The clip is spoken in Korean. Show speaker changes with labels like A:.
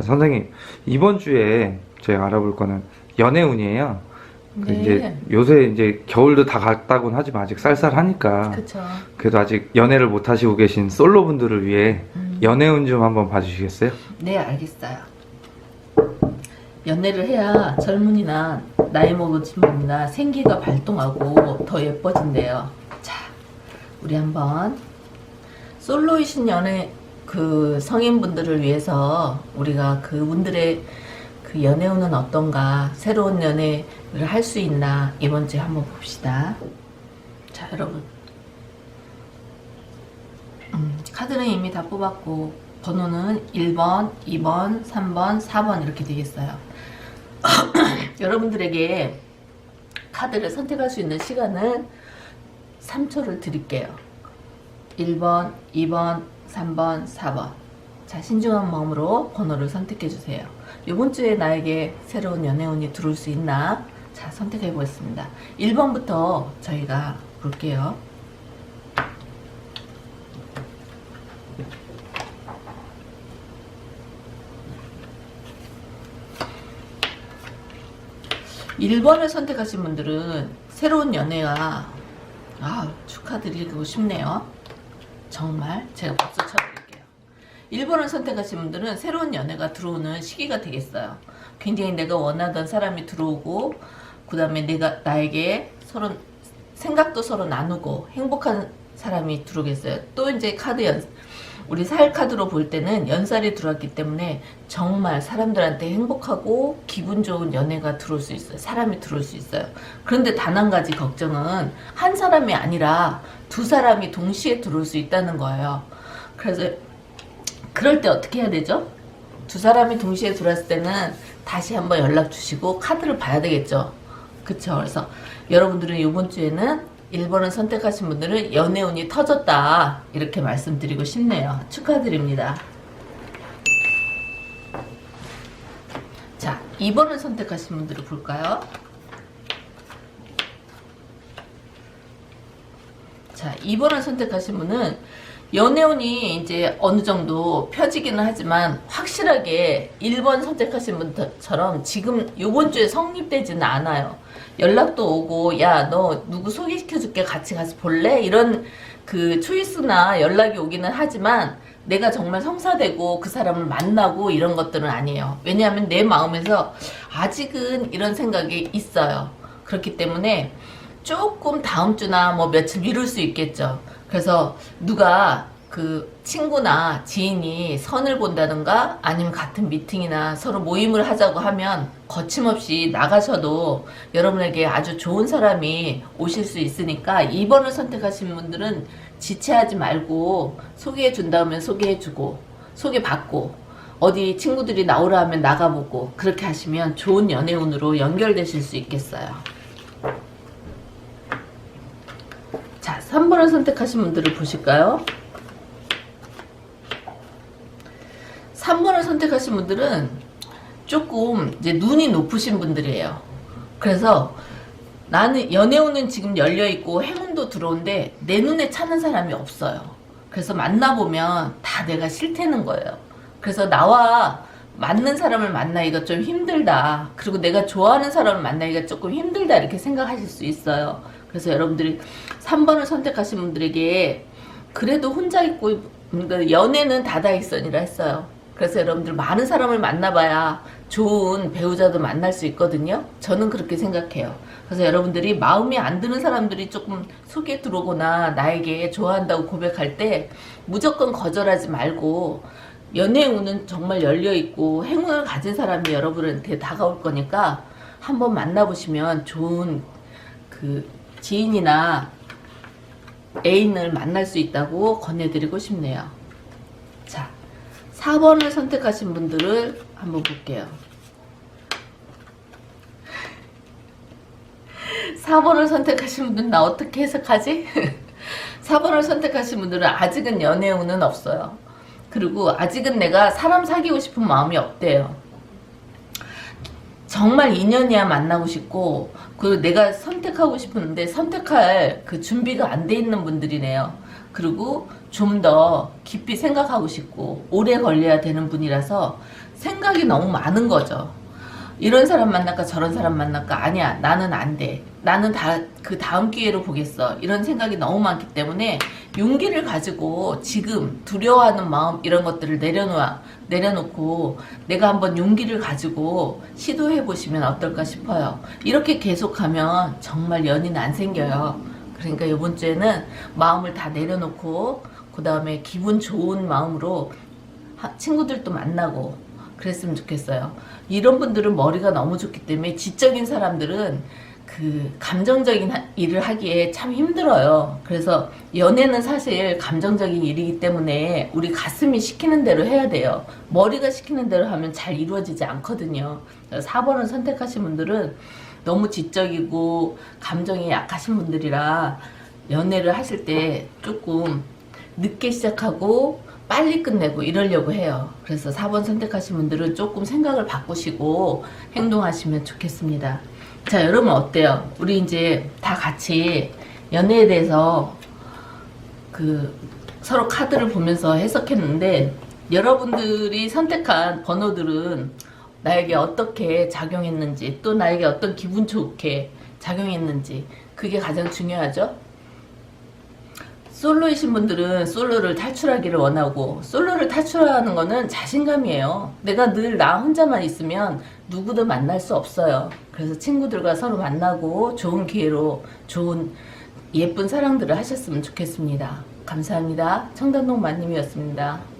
A: 선생님 이번 주에 제가 알아볼 거는 연애운이에요. 그
B: 네.
A: 이제 요새 이제 겨울도 다 갔다고는 하지만 아직 쌀쌀하니까
B: 그쵸.
A: 그래도 아직 연애를 못 하시고 계신 솔로 분들을 위해
B: 음.
A: 연애운 좀 한번 봐주시겠어요?
B: 네, 알겠어요. 연애를 해야 젊은이나 나이 먹으신 분이나 생기가 발동하고 더 예뻐진대요. 자, 우리 한번 솔로이신 연애 그 성인분들을 위해서 우리가 그분들의 그 연애운은 어떤가 새로운 연애를 할 수 있나 이번 주에 한번 봅시다. 자, 여러분. 음, 카드는 이미 다 뽑았고 번호는 1번, 2번, 3번, 4번 이렇게 되겠어요. 여러분들에게 카드를 선택할 수 있는 시간은 3초를 드릴게요. 1번, 2번, 3번, 4번. 자, 신중한 마음으로 번호를 선택해 주세요. 이번 주에 나에게 새로운 연애운이 들어올 수 있나? 자, 선택해 보겠습니다. 1번부터 저희가 볼게요. 1번을 선택하신 분들은 새로운 연애가 아, 축하드리고 싶네요. 정말 제가 박수 쳐드릴게요. 1번을 선택하신 분들은 새로운 연애가 들어오는 시기가 되겠어요. 굉장히 내가 원하던 사람이 들어오고 그 다음에 내가 나에게 서로 생각도 서로 나누고 행복한 사람이 들어오겠어요. 또 이제 카드 연 우리 살 카드로 볼 때는 연살이 들어왔기 때문에 정말 사람들한테 행복하고 기분 좋은 연애가 들어올 수 있어요. 사람이 들어올 수 있어요. 그런데 단 한 가지 걱정은 한 사람이 아니라 두 사람이 동시에 들어올 수 있다는 거예요. 그래서 그럴 때 어떻게 해야 되죠? 두 사람이 동시에 들어왔을 때는 다시 한번 연락 주시고 카드를 봐야 되겠죠. 그쵸. 그래서 여러분들은 이번 주에는 1번을 선택하신 분들은 연애운이 터졌다. 이렇게 말씀드리고 싶네요. 축하드립니다. 자, 2번을 선택하신 분들을 볼까요? 자, 2번을 선택하신 분은 연애운이 이제 어느 정도 펴지기는 하지만 확실하게 1번 선택하신 분처럼 지금 요번 주에 성립되지는 않아요. 연락도 오고 야 너 누구 소개시켜줄게 같이 가서 볼래? 이런 그 초이스나 연락이 오기는 하지만 내가 정말 성사되고 그 사람을 만나고 이런 것들은 아니에요. 왜냐하면 내 마음에서 아직은 이런 생각이 있어요. 그렇기 때문에 조금 다음 주나 뭐 며칠 미룰 수 있겠죠. 그래서 누가 그 친구나 지인이 선을 본다든가 아니면 같은 미팅이나 서로 모임을 하자고 하면 거침없이 나가셔도 여러분에게 아주 좋은 사람이 오실 수 있으니까 2번을 선택하신 분들은 지체하지 말고 소개해 준다면 소개해 주고 소개 받고 어디 친구들이 나오라 하면 나가보고 그렇게 하시면 좋은 연애운으로 연결되실 수 있겠어요. 자, 3번을 선택하신 분들을 보실까요? 3번을 선택 하신 분들은 조금 이제 눈이 높으신 분들이에요. 그래서 나는 연애운은 지금 열려 있고 행운도 들어온데 내 눈에 차는 사람이 없어요. 그래서 만나보면 다 내가 싫다는 거예요. 그래서 나와 맞는 사람을 만나기가 좀 힘들다. 그리고 내가 좋아하는 사람을 만나기가 조금 힘들다. 이렇게 생각하실 수 있어요. 그래서 여러분들이 3번을 선택하신 분들에게 그래도 혼자 있고 연애는 다다익선이라 했어요. 그래서 여러분들 많은 사람을 만나봐야 좋은 배우자도 만날 수 있거든요. 저는 그렇게 생각해요. 그래서 여러분들이 마음이 안 드는 사람들이 조금 속에 들어오거나 나에게 좋아한다고 고백할 때 무조건 거절하지 말고 연애 운은 정말 열려 있고 행운을 가진 사람이 여러분한테 다가올 거니까 한번 만나보시면 좋은 그 지인이나 애인을 만날 수 있다고 권해드리고 싶네요. 자, 4번을 선택하신 분들을 한번 볼게요. 4번을 선택하신 분들은 나 어떻게 해석하지? 4번을 선택하신 분들은 아직은 연애운은 없어요. 그리고 아직은 내가 사람 사귀고 싶은 마음이 없대요. 정말 인연이야 만나고 싶고 그 내가 선택하고 싶은데 선택할 그 준비가 안 돼 있는 분들이네요. 그리고 좀 더 깊이 생각하고 싶고 오래 걸려야 되는 분이라서 생각이 너무 많은 거죠. 이런 사람 만날까 저런 사람 만날까 아니야 나는 안 돼. 나는 다 그 다음 기회로 보겠어. 이런 생각이 너무 많기 때문에 용기를 가지고 지금 두려워하는 마음 이런 것들을 내려놓아 내려놓고 내가 한번 용기를 가지고 시도해 보시면 어떨까 싶어요. 이렇게 계속하면 정말 연인 안 생겨요. 그러니까 이번 주에는 마음을 다 내려놓고 그 다음에 기분 좋은 마음으로 하- 친구들도 만나고 그랬으면 좋겠어요. 이런 분들은 머리가 너무 좋기 때문에 지적인 사람들은 그 감정적인 하- 일을 하기에 참 힘들어요. 그래서 연애는 사실 감정적인 일이기 때문에 우리 가슴이 시키는 대로 해야 돼요. 머리가 시키는 대로 하면 잘 이루어지지 않거든요. 4번을 선택하신 분들은 너무 지적이고 감정이 약하신 분들이라 연애를 하실 때 조금 늦게 시작하고 빨리 끝내고 이러려고 해요. 그래서 4번 선택하신 분들은 조금 생각을 바꾸시고 행동하시면 좋겠습니다. 자, 여러분 어때요? 우리 이제 다 같이 연애에 대해서 그 서로 카드를 보면서 해석했는데 여러분들이 선택한 번호들은 나에게 어떻게 작용했는지 또 나에게 어떤 기분 좋게 작용했는지 그게 가장 중요하죠. 솔로이신 분들은 솔로를 탈출하기를 원하고 솔로를 탈출하는 거는 자신감이에요. 내가 늘 나 혼자만 있으면 누구도 만날 수 없어요. 그래서 친구들과 서로 만나고 좋은 기회로 좋은 예쁜 사랑들을 하셨으면 좋겠습니다. 감사합니다. 청담동 마님이었습니다.